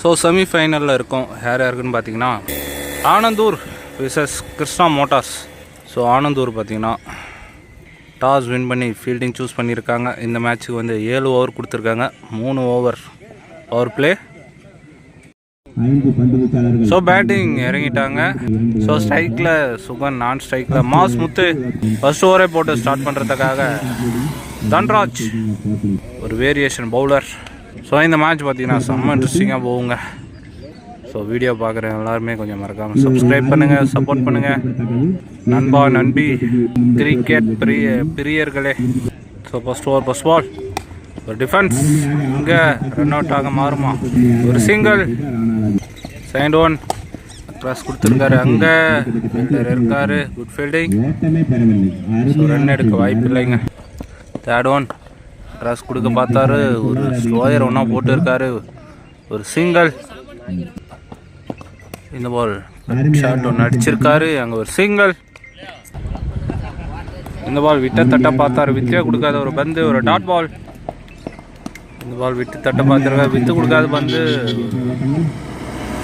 So செமிஃபைனலில் இருக்கும். யார் யாருக்குன்னு பார்த்தீங்கன்னா Anandur versus Krishna Motors. So Anandur பார்த்தீங்கன்னா டாஸ் வின் பண்ணி ஃபீல்டிங் சூஸ் பண்ணியிருக்காங்க. இந்த மேட்ச்சுக்கு வந்து ஏழு ஓவர் கொடுத்துருக்காங்க. மூணு over power play so batting இறங்கிட்டாங்க. So ஸ்ட்ரைக்கில் சுகன் நான் ஸ்ட்ரைக்கில் மாஸ் முத்து. ஃபர்ஸ்ட் ஓவரே போட்டு ஸ்டார்ட் பண்ணுறதுக்காக தன்ராஜ் ஒரு வேரியேஷன் பவுலர் ஸோ இந்த மேட்ச் பார்த்தீங்கன்னா செம்ம இன்ட்ரெஸ்டிங்காக போகுங்க. ஸோ வீடியோ பார்க்குற எல்லாருமே கொஞ்சம் மறக்காமல் சப்ஸ்கிரைப் பண்ணுங்கள் சப்போர்ட் பண்ணுங்கள் நண்பா நண்பி கிரிக்கெட் பிரிய பிரியர்களே. So first over first ball ஒரு டிஃபென்ஸ் இங்கே ரன் அவுட் ஆக மாறுமா? ஒரு சிங்கிள் செகண்ட் ஒன் கிராஸ் கொடுத்துருக்காரு. அங்கே இருக்காரு. குட் ஃபீல்டிங் ரன் எடுக்க வாய்ப்பு இல்லைங்க தேர்ட் ஒன் ட்ரெஸ் கொடுக்க பார்த்தாரு. ஒரு ஸ்லோயர் ஒன்றா போட்டுருக்காரு. ஒரு சிங்கிள் இந்த பால் ஷாட் ஒன்று அடிச்சிருக்காரு. அங்கே ஒரு சிங்கிள் இந்த பால் விட்ட தட்ட பார்த்தாரு. வித்தே கொடுக்காத ஒரு பந்து ஒரு டாட் பால் இந்த பால் விட்டு தட்ட பார்த்துருக்காரு வித்து கொடுக்காத பந்து.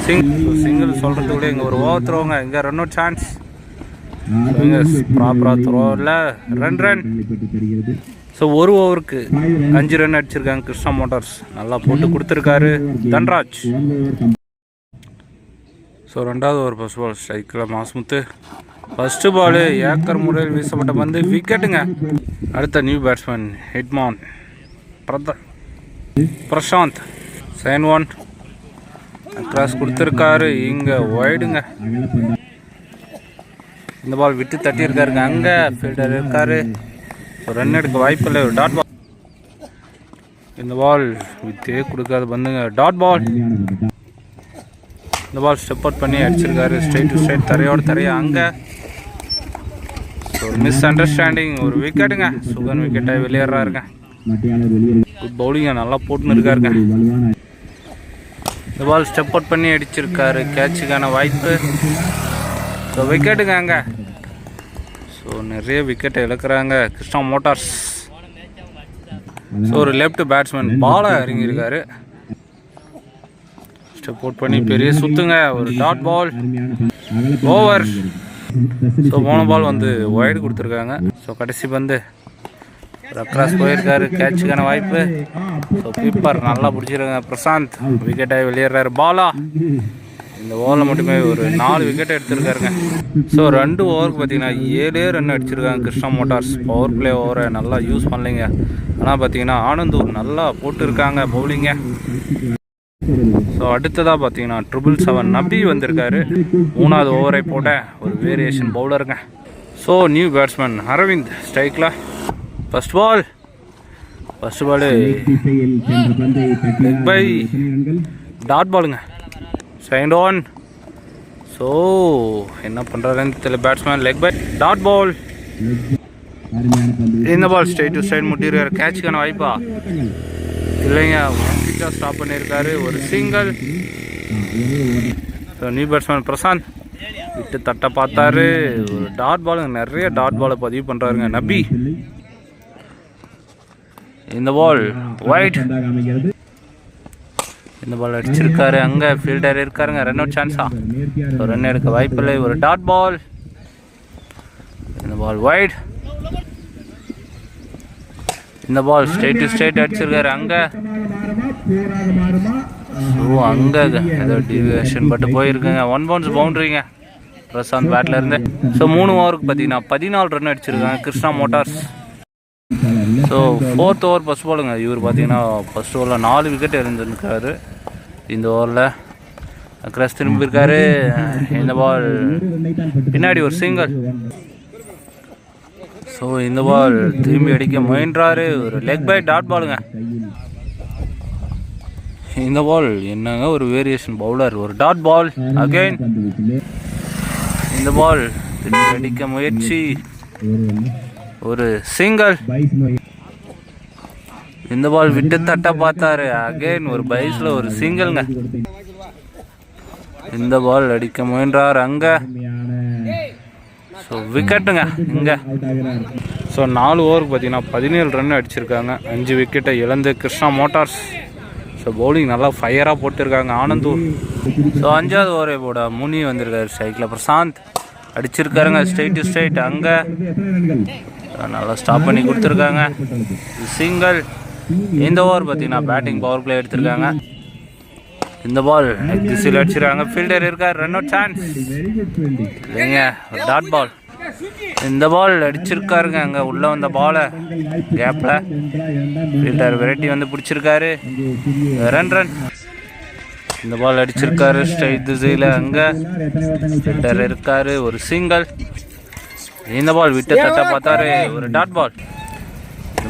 சிங் சிங்கிள் சொல்கிறது கூட இங்கே ஒரு ஓவர் த்ரோங்க இங்கே ரன் அவுட் சான்ஸ் ப்ராப்பராக த்ரோ இல்லை ரன் ரன் ஸோ ஒரு ஓவருக்கு அஞ்சு ரன் அடிச்சிருக்காங்க கிருஷ்ணா மோட்டார்ஸ் நல்லா போட்டு கொடுத்துருக்காரு தன்ராஜ். ஸோ ரெண்டாவது ஓவர் ஃபர்ஸ்ட் பால் ஸ்ட்ரைக்கில் மாஸ்முத்து. ஃபர்ஸ்ட் பாலு ஏக்கர் முறையில் வீசப்பட்ட பந்து. விக்கெட்டுங்க அடுத்த நியூ பேட்ஸ்மேன் ஹெட்மான் பிரத பிரசாந்த். செகண்ட் ஒன் கிராஸ் கொடுத்துருக்காரு. இங்கே ஒய்டுங்க இந்த பால் விட்டு தட்டியிருக்காருங்க அங்கே ஃபீல்டர் இருக்காரு. ரன் எடுக்க வாய்ப்பு இல்லை ஒரு டாட் பால் இந்த பால் வித்தே கொடுக்காது. பந்துங்க டாட் பால் இந்த பால் ஸ்டெப் அவுட் பண்ணி அடிச்சிருக்காரு. ஸ்ட்ரைட் டு ஸ்ட்ரைட் தரையோட தரையா அங்கே. ஒரு மிஸ் அண்டர்ஸ்டாண்டிங் ஒரு விக்கெட்டுங்க சுகன் விக்கெட்டாக வெளியேறாருங்க. குட் பவுலிங்க நல்லா போட்டுன்னு இருக்காருங்க. இந்த பால் ஸ்டெப் அவுட் பண்ணி அடிச்சிருக்காரு. கேட்சுக்கான வாய்ப்பு. ஸோ விக்கெட்டுங்க அங்கே. ஸோ நிறைய விக்கெட்டை இழக்கிறாங்க. கிருஷ்ணா மோட்டார்ஸ் ஸோ ஒரு லெஃப்ட் பேட்ஸ்மேன் பாலாக இறங்கியிருக்காரு. ஸ்டெப் அவுட் பண்ணி பெரிய சுத்துங்க. ஒரு டாட் பால் ஓவர் ஸோ போன பால் வந்து ஒய்டு கொடுத்துருக்காங்க. ஸோ கடைசி பந்து. ரக்ராஸ் போயிருக்காரு. கேட்சுக்கான வாய்ப்பு. ஸோ கீப்பர் நல்லா பிடிச்சிருக்காங்க. பிரசாந்த் விக்கெட்டாக வெளியேறாரு. பாலா இந்த ஓவரில் மட்டுமே ஒரு நாலு விக்கெட் எடுத்திருக்காருங்க. ஸோ ரெண்டு ஓவருக்கு பார்த்தீங்கன்னா ஏழே ரன் அடிச்சிருக்காங்க கிருஷ்ணா மோட்டார்ஸ். பவர் பிளே ஓவரை நல்லா யூஸ் பண்ணலைங்க. ஆனால் பார்த்தீங்கன்னா ஆனந்தூர் நல்லா போட்டிருக்காங்க பவுலிங்க ஸோ அடுத்ததாக பார்த்தீங்கன்னா ட்ரிபிள் செவன் நபி வந்திருக்காரு. மூணாவது ஓவரை போட்ட ஒரு வேரியேஷன் பவுலருங்க ஸோ நியூ பேட்ஸ்மேன் அரவிந்த் ஸ்ட்ரைக்கில் first ball first ball bye dot பாலுங்க செகண்ட் ஒன் ஸோ என்ன பண்ணுறாருன்னு தெரியல batsman leg bye dot ball இந்த பால் ஸ்ட்ரைட் டு ஸ்ட்ரைட் முட்டிருக்காரு. கேட்சுக்கான வாய்ப்பா? இல்லைங்க ஒன் ஸ்டாப் பண்ணியிருக்காரு ஒரு single so new batsman Prashanth. விட்டு தட்ட பார்த்தாரு. ஒரு டாட் பாலுங்க நிறைய டாட் பாலை பதிவு பண்ணுறாருங்க நபி. இந்த பால் ஒயிட் இந்த பால் அடிச்சிருக்காரு. அங்கே ஃபீல்டர் இருக்காருங்க. ரன் அவுட் சான்ஸா ஒரு ரன் எடுக்க வாய்ப்பில்லை. ஒரு டாட் பால் இந்த பால் வைட் இந்த பால் ஸ்டேட் டு ஸ்டேட் அடிச்சிருக்காரு. அங்கே. ஓ ஸோ அங்கே ஏதோ டிவியேஷன் பட்டு போயிருக்குங்க. ஒன் பவுன்ஸ் பவுண்டரிங்க பிரசாந்த் பேட்ல இருந்து. ஸோ மூணு ஓவருக்கு பார்த்தீங்கன்னா பதினாலு ரன் அடிச்சிருக்காங்க. Krishna Motors. So fourth over first பாலுங்க இவர் பார்த்தீங்கன்னா ஃபர்ஸ்ட் ஓவரில் நாலு விக்கெட் இருந்திருக்காரு இந்த ஓவரில் கிரஸ் திரும்பி இருக்காரு இந்த பால் பின்னாடி ஒரு சிங்கிள் ஸோ இந்த பால் திரும்பி அடிக்க முயன்றாரு. ஒரு லெக் பை டாட் பாலுங்க இந்த பால் என்னங்க ஒரு வேரியேஷன் பவுலர் ஒரு டாட் பால் அகைன் இந்த பால் திரும்பி அடிக்க முயற்சி. ஒரு சிங்கிள் இந்த பால் விட்டு தட்ட பார்த்தாரு. அகைன் ஒரு பைஸ்ல ஒரு சிங்கிள்ங்க இந்த பால் அடிக்க முயன்றார் அங்க. ஸோ விக்கெட்டுங்க இங்க. ஸோ நாலு ஓவருக்கு பார்த்தீங்கன்னா பதினேழு ரன் அடிச்சிருக்காங்க. அஞ்சு விக்கெட்டை இழந்து கிருஷ்ணா மோட்டார்ஸ். ஸோ பவுலிங் நல்லா ஃபயராக போட்டிருக்காங்க ஆனந்தூர் ஸோ அஞ்சாவது ஓவரை போட முனி வந்திருக்காரு ஸ்ட்ரைக்கில் பிரசாந்த் அடிச்சிருக்காருங்க ஸ்ட்ரைட் டு ஸ்ட்ரைட் அங்கே. நல்லா ஸ்டாப் பண்ணி கொடுத்துருக்காங்க. சிங்கிள் இந்த ஓவர் பார்த்தீங்கன்னா பேட்டிங் பவர் பிளே எடுத்திருக்காங்க. இந்த பால் திசையில் அடிச்சிருக்காங்க. ஃபீல்டர் இருக்கார். ரன் அவுட் சான்ஸ் இல்லைங்க டாட் பால் இந்த பால் அடிச்சிருக்காருங்க. அங்கே உள்ளே வந்த பாலை கேப்பில் ஃபீல்டர் வெரைட்டி வந்து பிடிச்சிருக்காரு. ரன் ரன் இந்த பால் அடிச்சிருக்காரு. ஸ்ட்ரைட் திசையில் அங்கே ஃபீல்டர் இருக்காரு. ஒரு சிங்கிள் இந்த பால் விட்டு தட்ட பார்த்தாரு. ஒரு டாட் பால்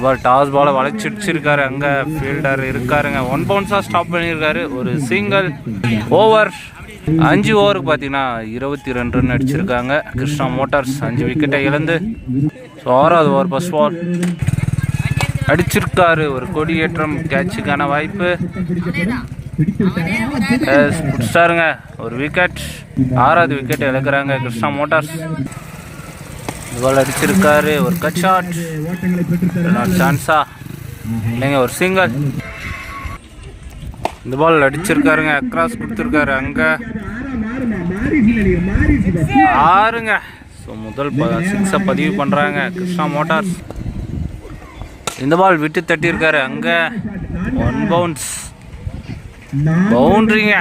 பால் டாஸ் பாலை வளைச்சிடிச்சிருக்காரு அங்கே ஃபீல்டர் இருக்காருங்க. ஒன் பவுன்ஸாக ஸ்டாப் பண்ணியிருக்காரு ஒரு சிங்கிள் ஓவர் அஞ்சு ஓவருக்கு பார்த்தீங்கன்னா இருபத்தி ரெண்டு ரன் அடிச்சிருக்காங்க. கிருஷ்ணா மோட்டார்ஸ் அஞ்சு விக்கெட்டை இழந்து. ஸோ ஆறாவது ஓவர் ஃபஸ்ட் பால் அடிச்சிருக்காரு. ஒரு கொடியேற்றம் கேட்சுக்கான வாய்ப்பு. பிடித்து ஒரு விக்கெட் ஆறாவது விக்கெட் இழக்கிறாங்க கிருஷ்ணா மோட்டார்ஸ். பால் அடிச்சிருக்காரு ஒரு கட் ஷாட் சான்ஸா இல்லைங்க ஒரு சிங்கல் இந்த பால் அடிச்சிருக்காருங்க அக்ராஸ் கொடுத்துருக்காரு அங்கே. ஆறுங்க. ஸோ முதல் சிக்ஸை பதிவு பண்ணுறாங்க கிருஷ்ணா மோட்டார்ஸ். இந்த பால் விட்டு தட்டியிருக்காரு அங்கே. ஒன் பவுன்ஸ் பவுண்ட்ரிங்க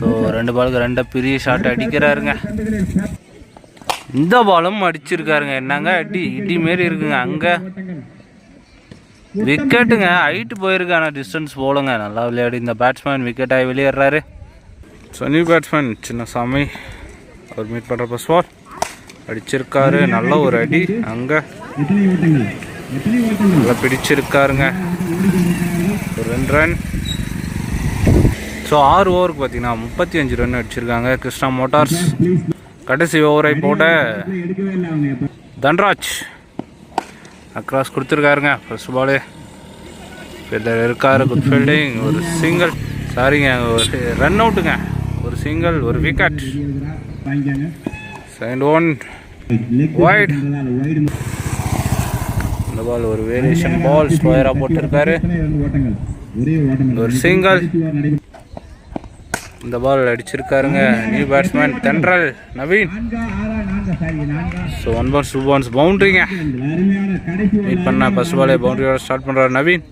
ஸோ ரெண்டு பாலுக்கு ரெண்டு பெரிய ஷாட் அடிக்கிறாருங்க. இந்த பாலும் அடிச்சிருக்காருங்க. என்னங்க? அடி இடி மாரி இருக்குங்க. அங்கே விக்கெட்டுங்க ஹைட்டு போயிருக்கு. ஆனால் டிஸ்டன்ஸ் போலுங்க நல்லா விளையாடி. இந்த பேட்ஸ்மேன் விக்கெட் ஆகி வெளியேறாரு. ஸோ நியூ பேட்ஸ்மேன் சின்ன சாமி. அவர் மீட் பண்ணுற ஃபர்ஸ்ட் அடிச்சிருக்காரு. நல்ல ஒரு அடி. அங்கே நல்லா பிடிச்சிருக்காருங்க. ஒரு ரெண்டு ரன் ஸோ ஆறு ஓவருக்கு பார்த்தீங்கன்னா முப்பத்தி அஞ்சு ரன் அடிச்சிருக்காங்க கிருஷ்ணா மோட்டார்ஸ் கடைசி ஓவரை போட தன்ராஜ். அக்ராஸ் கொடுத்துருக்காருங்க ஃபர்ஸ்ட் பாலு ஃபீல்டர் இருக்காரு குட் ஃபீல்டிங் ஒரு சிங்கிள் சாரிங்க ஒரு ரன் அவுட்டுங்க ஒரு சிங்கிள் ஒரு விக்கெட் செகண்ட் ஒன். வைடு இந்த பால் ஒரு வேரியேஷன் பால் ஸ்கொயராக போட்டிருக்காரு. ஒரே சிங்கிள் இந்த ball அடிச்சிருக்காருங்க. New batsman Thendral Naveen. So one ball two balls பவுண்ட்ரிங்க அருமையான பண்ண ஃபர்ஸ்ட் பாலே பவுண்டரியோட ஸ்டார்ட் பண்ணுறாரு நவீன்.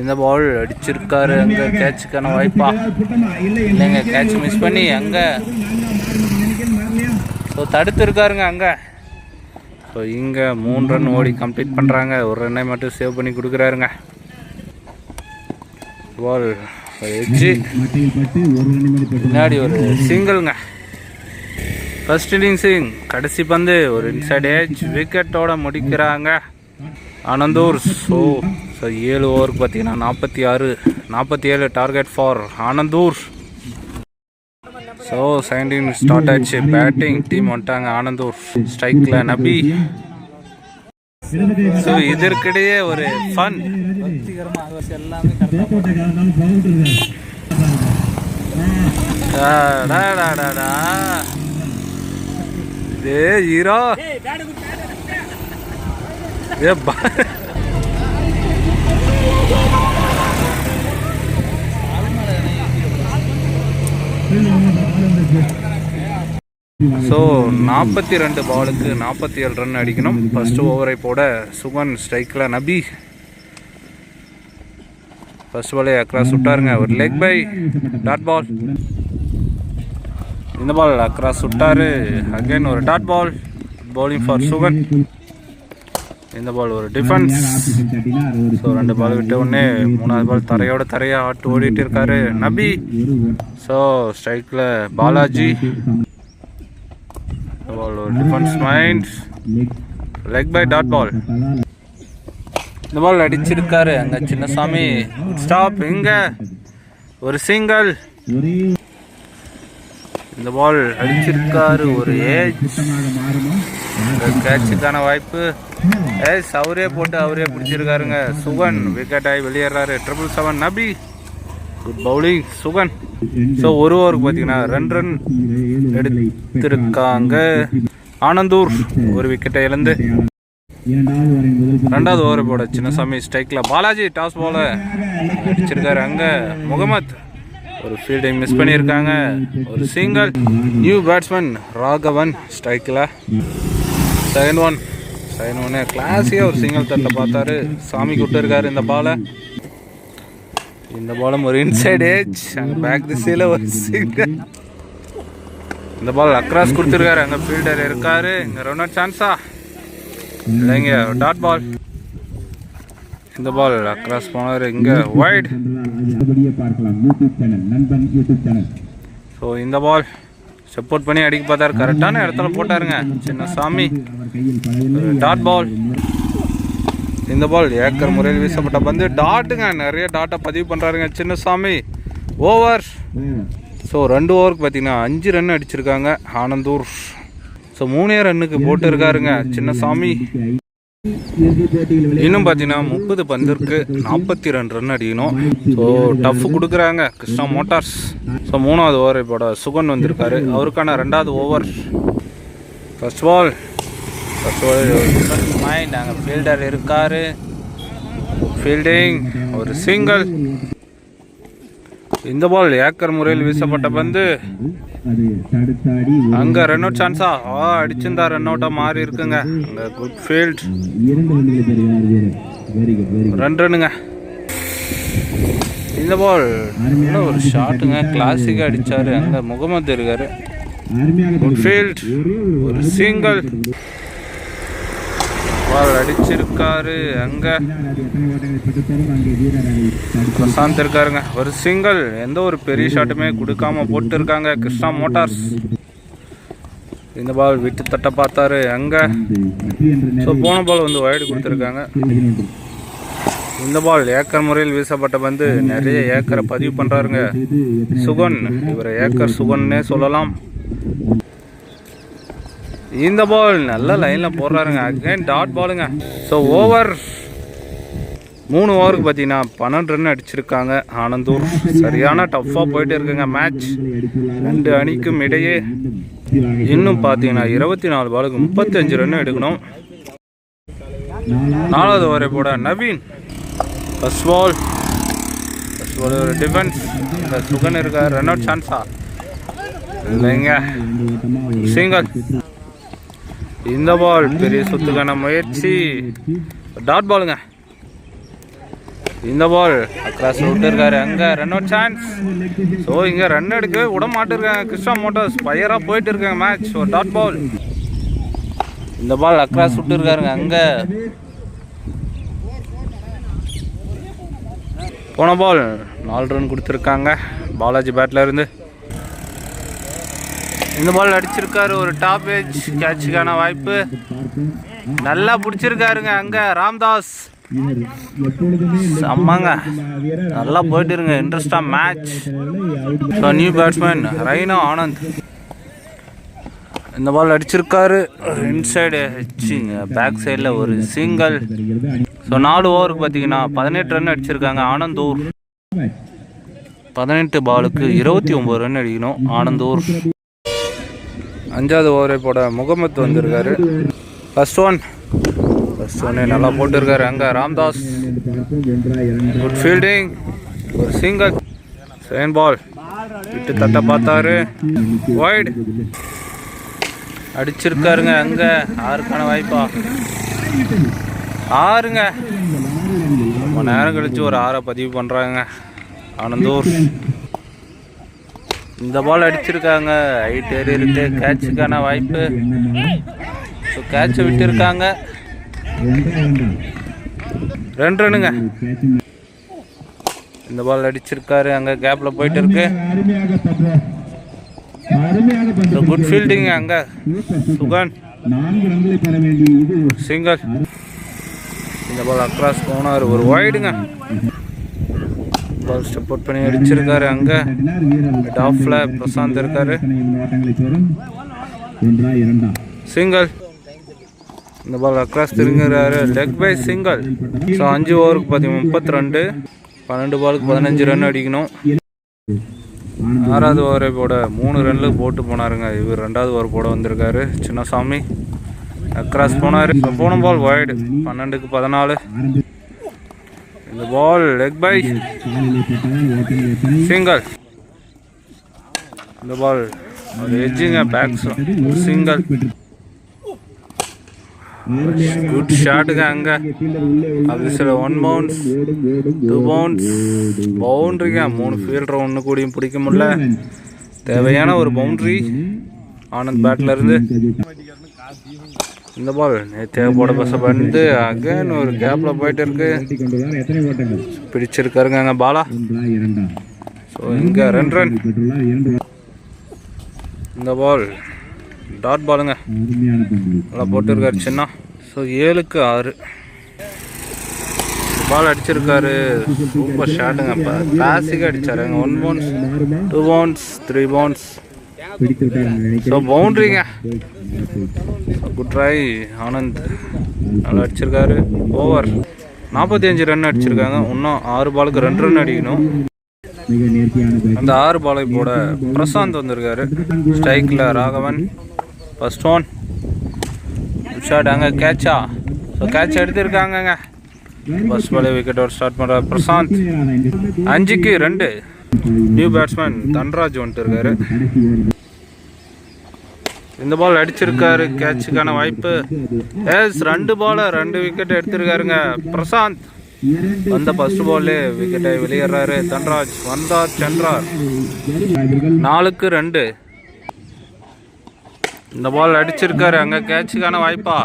இந்த பால் அடிச்சிருக்காரு. அங்கே கேட்சுக்கான வாய்ப்பா. இல்லைங்க கேட்ச் மிஸ் பண்ணி அங்கே. ஸோ தடுத்து இருக்காருங்க அங்கே. ஸோ இங்கே மூணு ரன் ஓடி கம்ப்ளீட் பண்ணுறாங்க ஒரு ரன்னை மட்டும் சேவ் பண்ணி கொடுக்குறாருங்க. பால் எட்ஜி ஒரு பின்னாடி ஒரு சிங்கிள்ங்க ஃபர்ஸ்ட் இன்னிங்ஸிங் கடைசி பந்து ஒரு இன்சைட் ஏஜ் விக்கெட்டோட முடிக்கிறாங்க. ஆனந்தூர். ஸோ ஸோ ஏழு ஓவருக்கு பார்த்தீங்கன்னா நாற்பத்தி ஆறு நாற்பத்தி ஏழு target for Anandur. So second inning start ஆச்சு. பேட்டிங் டீம் வந்துட்டாங்க. ஆனந்தூர் ஸ்ட்ரைக்கில் நபி. ஸோ இதற்கிடையே ஒரு ஃபன் டாடாடாடா. இதே ஹீரோ. ஏ பா ஸோ நாற்பத்தி ரெண்டு பாலுக்கு நாற்பத்தி ஏழு ரன் அடிக்கணும். ஃபஸ்ட்டு ஓவரை போட சுகன் ஸ்ட்ரைக்கில் நபி. ஃபர்ஸ்ட் பாலே அக்ராஸ் விட்டாருங்க. ஒரு லெக் பை டாட் பால் இந்த பால் அக்ராஸ் விட்டாரு. அகைன் ஒரு dot ball bowling for Sugan. இந்த பால் ஒரு டிஃபென்ஸ் ஸோ ரெண்டு பால் விட்ட உடனே மூணாவது பால் தரையோட தரையாக ஆட்டு ஓடிட்டு இருக்காரு நபி. ஸோ ஸ்ட்ரைக்கில் Balaji. Defence mind leg bye dot ball இந்த பால் அடிச்சிருக்காரு. அங்க சின்னசாமி ஸ்டாப் இங்க ஒரு சிங்கிள் இந்த பால் அடிச்சிருக்காரு. ஒரு ஏஜ் கேட்சுக்கான வாய்ப்பு. ஏஸ் அவரே போட்டு அவரே பிடிச்சிருக்காருங்க. சுகன் விக்கெட் ஆகி வெளியேறாரு. Triple seven Nabi. Good bowling Sugan. So ஒரு ஓவருக்கு பார்த்தீங்கன்னா ரெண்டு ரன் எடுத்திருக்காங்க. ஆனந்தூர். ஒரு விக்கெட்டை இழந்து. ரெண்டாவது ஓவர் போட சின்னசாமி ஸ்ட்ரைக்கில் பாலாஜி டாஸ் போல அடிச்சிருக்காரு அங்கே முகமத். ஒரு ஃபீல்டிங் மிஸ் பண்ணியிருக்காங்க. ஒரு சிங்கிள் நியூ பேட்ஸ்மேன் ராகவன் ஸ்ட்ரைக்கில் செகண்ட் ஒன் செகண்ட் ஒன்று கிளாஸியாக ஒரு சிங்கிள் தட்டில் பார்த்தாரு. சாமி இருக்காரு இந்த பாலை இந்த பாலும் ஒரு இன்சைட் ஏஜ் பேக் திசையில் ஒரு சிங்கிள் இந்த பால் அக்ராஸ் கொடுத்துருக்காரு. அங்கே ஃபீல்டர் இருக்காரு. இங்கே ரொம்ப சான்ஸா இல்லைங்க டாட் பால் இந்த பால் அக்ராஸ் போனார் இங்கே வைட் ஸோ இந்த பால் சப்போர்ட் பண்ணி அடிக்க பார்த்தாரு. கரெக்டான இடத்துல போட்டாருங்க. சின்ன சாமி. டாட் பால் இந்த பால் ஏக்கர் முறையில் வீசப்பட்ட பந்து. டாட்டுங்க நிறைய டாட்டை பதிவு பண்ணுறாருங்க சின்ன சாமி. ஓவர் ஸோ ரெண்டு ஓவருக்கு பார்த்தீங்கன்னா அஞ்சு ரன் அடிச்சிருக்காங்க. ஆனந்தூர். ஸோ மூணே ரன்னுக்கு போட்டு இருக்காருங்க சின்ன சாமி. இன்னும் பார்த்தீங்கன்னா முப்பது பந்திற்கு நாற்பத்தி ரெண்டு ரன் அடிக்கணும். ஸோ டஃப் கொடுக்குறாங்க. கிருஷ்ணா மோட்டார்ஸ் ஸோ மூணாவது ஓவர் இப்போட சுகன் வந்திருக்காரு. அவருக்கான ரெண்டாவது over first ball first ball mind அங்கே ஃபீல்டர் இருக்காரு. ஃபீல்டிங் ஒரு சிங்கிள் இந்த பால் ஏக்கர் முறையில் வீசப்பட்ட பந்து. அங்க ரன் அவுட் சான்ஸா ஆ அடிச்சிருந்தா ரன் அவுட்டா மாறி இருக்குங்க. அங்க குட் ஃபீல்ட் ரன் ரன்களை ரன்னுங்க இந்த பால் ஒரு ஷாட்டுங்க கிளாசிக்காக அடிச்சாரு. அங்கே முகமது இருக்காரு. குட் ஃபீல்ட் ஒரு சிங்கிள் பால் அடிச்சிருக்காரு அங்கே தடுத்தார். அது எத்தனை ஓட்டங்களை பெற்றுத்தரும் அங்கே அவர் அடிச்சிருக்காரு. அங்க பிரசாந்த் இருக்காருங்க. ஒரு சிங்கிள் எந்த ஒரு பெரிய ஷாட்டுமே கொடுக்காம போட்டு இருக்காங்க கிருஷ்ணா மோட்டார்ஸ். இந்த பால் விட்டு தட்ட பார்த்தாரு. அங்க ஸோ போன பால் வந்து வைடு கொடுத்துருக்காங்க. இந்த பால் ஏக்கர் முறையில் வீசப்பட்ட பந்து. நிறைய ஏக்கரை பதிவு பண்ணுறாருங்க சுகன். இவரை ஏக்கர் சுகன்னே சொல்லலாம். இந்த பால் நல்ல லைனில் போடுறாருங்க. அகைன் டாட் பாலுங்க ஸோ ஓவர் மூணு ஓவருக்கு பார்த்தீங்கன்னா பன்னெண்டு ரன் அடிச்சிருக்காங்க. ஆனந்தூர் சரியான டஃப்பாக போயிட்டு இருக்குங்க. மேட்ச் ரெண்டு அணிக்கும் இடையே இன்னும் பார்த்தீங்கன்னா இருபத்தி நாலு பாலுக்கு முப்பத்தஞ்சு ரன் எடுக்கணும். நாலாவது ஓவரை போட Naveen. First ball first ball ஒரு டிஃபென்ஸ் இந்த சுகன் இருக்கார். ரன் அவுட் சான்ஸா இல்லைங்க சிங்கல் இந்த பால் பெரிய சொத்துக்கான முயற்சி. டாட் பாலுங்க இந்த பால் அக்ராஸ் விட்டு இருக்காரு. அங்கே ரன் அவுட் சான்ஸ் ஸோ இங்கே ரன் எடுக்க விட மாட்டிருக்காங்க. கிருஷ்ணா மோட்டார்ஸ் பயரா போயிட்டு இருக்காங்க மேட்ச் ஒரு டாட் பால் இந்த பால் அக்ராஸ் விட்டு இருக்காருங்க. அங்கே. போன பால் நாலு ரன் கொடுத்துருக்காங்க. பாலாஜி பேட்டில் இருந்து. இந்த பால் அடிச்சிருக்காரு ஒரு டாப் ஏஜ் கேட்சுக்கான வாய்ப்பு. நல்லா பிடிச்சிருக்காருங்க அங்க ராம்தாஸ். இவர் நல்லா போயிட்டு இருங்க இன்ட்ரெஸ்டா match so new batsman Raino Anand இந்த பால் அடிச்சிருக்காரு இன்சைடு ஹெச்சிங்க பேக் சைடில் ஒரு சிங்கிள் ஸோ நாலு ஓவருக்கு பார்த்தீங்கன்னா பதினெட்டு ரன் அடிச்சிருக்காங்க ஆனந்தூர் பதினெட்டு பாலுக்கு இருபத்தி ஒம்பது ரன் அடிக்கணும் ஆனந்தூர் அஞ்சாவது ஓவரை போட முகமத் வந்திருக்காரு. ஃபர்ஸ்ட் ஒன் ஃபர்ஸ்ட் ஒன்னே நல்லா போட்டிருக்காரு அங்கே ராம்தாஸ். குட் ஃபீல்டிங் ஒரு சிங்கர் செகண்ட் பால் விட்டு தட்ட பார்த்தாரு. வைட் அடிச்சிருக்காருங்க அங்கே. ஆறுக்கான வாய்ப்பா. ஆறுங்க. ரொம்ப நேரம் கழிச்சு ஒரு ஆறை பதிவு பண்ணுறாங்க ஆனந்தூர். இந்த பால் அடிச்சிருக்காங்க. ஹைட் ஏறி இருக்கு. கேட்சுக்கான வாய்ப்பு. என்னமா ஸோ கேட்சை விட்டுருக்காங்க. ரெண்டு ரனுங்க இந்த பால் அடிச்சிருக்காரு. அங்கே கேப்பில் போயிட்டு இருக்கு. குட் ஃபீல்டிங் அங்கே. சுகான். நான்கு சிங்கிள் இந்த பால் அக்ராஸ் போனார் ஒரு ஒயிடுங்க பால் ஸ்டெப் அவுட் பண்ணி அடிச்சிருக்காரு அங்கே. டாஃபில் டாப்ல பிரசாந்த் இருக்காரு. சிங்கிள் இந்த பால் அக்ராஸ் திருங்குறாரு. லெக் பை சிங்கிள் ஸோ அஞ்சு ஓவருக்கு பார்த்தீங்கன்னா முப்பத்தி ரெண்டு பன்னெண்டு பாலுக்கு பதினஞ்சு ரன் அடிக்கணும். ஆறாவது ஓவரை போட மூணு ரன்ல போட்டு போனாருங்க. இவர் ரெண்டாவது ஓவர் போட வந்திருக்காரு. சின்னசாமி. அக்ராஸ் போனார். போன பால் வைடு பன்னெண்டுக்கு பதினாலு. ஆரம்பி இந்த பால் லெக் பை காலிலே சிங்கிள் இந்த பால் எஜ்ஜிங்க பேக் சிங்கிள் குட் ஷாட்டுங்க அங்கே அது சில ஒன் பவுன்ஸ் டூ பவுன்ஸ் பவுண்ட்ரிங்க மூணு ஃபீல்டர் ஒன்று கூடியும் பிடிக்க முடியல தேவையான ஒரு பவுண்ட்ரி ஆனந்த் பேட்ல இருந்து இந்த பால் நேற்று போட பச வந்து அகைன் ஒரு கேப்ல போயிட்டு இருக்கு பிடிச்சிருக்காருங்க அங்கே பாலா. இங்க ஸோ இங்கே ரெண்டு ரன் இந்த பால் டாட் பாலுங்க நல்லா போட்டிருக்காரு சின்ன. ஸோ ஏழுக்கு ஆறு. பால் அடிச்சிருக்காரு. சூப்பர் ஷாட்டுங்க கிளாசிக்காக அடிச்சாருங்க one bounce two bounce three bounce பிடித்து ஸோ பவுண்ட்ரிங்க குட் ட்ரை ஆனந்த் நல்லா அடிச்சிருக்காரு. ஓவர் நாற்பத்தி அஞ்சு ரன் அடிச்சிருக்காங்க. இன்னும் ஆறு பாலுக்கு ரெண்டு ரன் அடிக்கணும். அந்த ஆறு பாலை போட பிரசாந்த் வந்திருக்காரு. ஸ்ட்ரைக்கில் ராகவன். ஃபர்ஸ்ட் ஒன் ஷாட் அங்கே கேட்சா ஸோ கேட்ச் எடுத்திருக்காங்கங்க. ஃபர்ஸ்ட் பாலே விக்கெட் ஒரு ஸ்டார்ட் பண்ணுறாரு பிரசாந்த். அஞ்சுக்கு ரெண்டு. நியூ பேட்ஸ்மேன் தன்ராஜ் வந்துட்டு இருக்காரு. இந்த பால் அடிச்சிருக்காரு. கேட்சுக்கான வாய்ப்பு. எஸ் ரெண்டு பால ரெண்டு விக்கெட் எடுத்திருக்காருங்க. பிரசாந்த் வந்த ஃபர்ஸ்ட் பால்லே விக்கெட்டை வெளியேறாரு. தன்ராஜ் வந்தார் சென்றார். நாளுக்கு நாலுக்கு ரெண்டு. இந்த பால் அடிச்சிருக்காரு. அங்க கேட்சுக்கான வாய்ப்பா.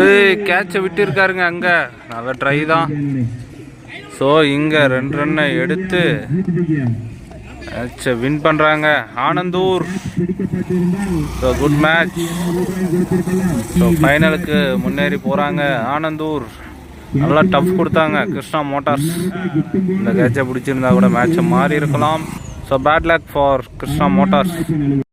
ஏய் கேட்சை விட்டிருக்காருங்க அங்க. நல்ல ட்ரை தான். ஸோ இங்க ரெண்டு ரன்னை எடுத்து அச்சா வின் பண்ணுறாங்க Anandur. So good match so ஃபைனலுக்கு முன்னேறி போகிறாங்க ஆனந்தூர். நல்லா டஃப் கொடுத்தாங்க. கிருஷ்ணா மோட்டார்ஸ் இந்த கேட்சை பிடிச்சிருந்தா கூட மேட்சை மாறி இருக்கலாம் so bad luck for Krishna Motors